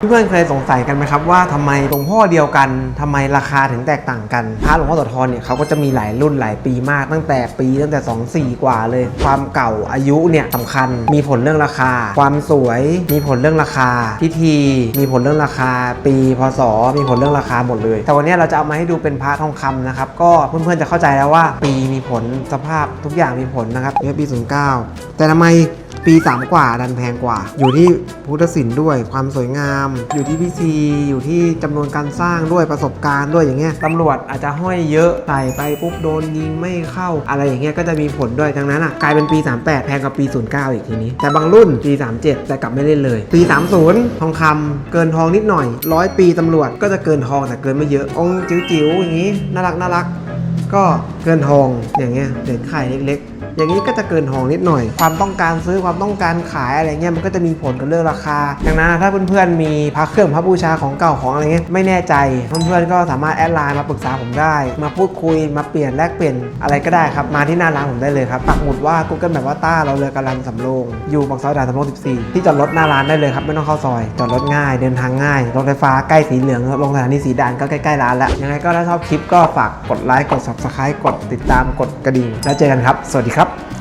เพื่อนๆเคยสงสัยกันไหมครับว่าทำไมหลวงพ่อเดียวกันทำไมราคาถึงแตกต่างกันพระหลวงพ่อโสธรเนี่ยเขาก็จะมีหลายรุ่นหลายปีมากตั้งแต่ปีตั้งแต่ 24 กว่าเลย ความเก่าอายุเนี่ยสำคัญมีผลเรื่องราคา ความสวยมีผลเรื่องราคา พิธี มีผลเรื่องราคา ปีพศมีผลเรื่องราคาหมดเลย แต่วันนี้เราจะเอามาให้ดูเป็นพระทองคำนะครับก็เพื่อนๆจะเข้าใจแล้วว่า ปีมีผลสภาพทุกอย่างมีผลนะครับนี่ปี09แต่ทำไม ปี 3 กว่าดันแพงกว่า อยู่ที่พุทธศิลป์ด้วยความสวยงาม อยู่ที่พิธีอยู่ที่จำนวนการสร้างด้วยประสบการณ์ด้วยอย่างเงี้ยตำรวจอาจจะห้อยเยอะใส่ไปปุ๊บโดนยิงไม่เข้า อะไรอย่างเงี้ยก็จะมีผลด้วยดังนั้นอะกลายเป็นปี 38 แพงกว่าปี 09 อีกทีนี้ แต่บางรุ่นปี 37 แต่กลับไม่เล่นเลย ปี 30 ทองคำเกินทองนิดหน่อยร้อยปีตำรวจก็จะเกินทองแต่เกินไม่เยอะ องค์จิ๋วๆอย่างงี้น่ารักน่ารักก็เกินทองอย่างเงี้ยเหรียญไข่เล็กๆ อย่างนี้ก็จะเกินทองนิดหน่อย ความต้องการซื้อความต้องการขายอะไรเงี้ยมันก็จะมีผลกับเรื่องราคาดังนั้นถ้าเพื่อนๆมีพระเครื่องพระบูชาของเก่าของอะไรเงี้ยไม่แน่ใจเพื่อนๆก็สามารถแอดไลน์มาปรึกษาผมได้ มาพูดคุยมาเปลี่ยนแลกเปลี่ยนอะไรก็ได้ครับมาที่หน้าร้านผมได้เลยครับปักหมุดว่า Google แบบว่าต้าเราเลยกำลังสำโรงอยู่ปากซอยด่านสำโรง14 ที่จอดรถหน้าร้านได้เลยครับไม่ต้องเข้าซอยจอดรถง่ายเดินทางง่ายรถไฟฟ้าใกล้สีเหลืองลงสถานีสีด่านก็ใกล้ๆร้านแล้วยังไงก็ถ้าชอบคลิปก็ฝากกดไลค์กด subscribe กดติดตามกดกระดิ่งแล้วเจอกันครับ สวัสดีครับครับ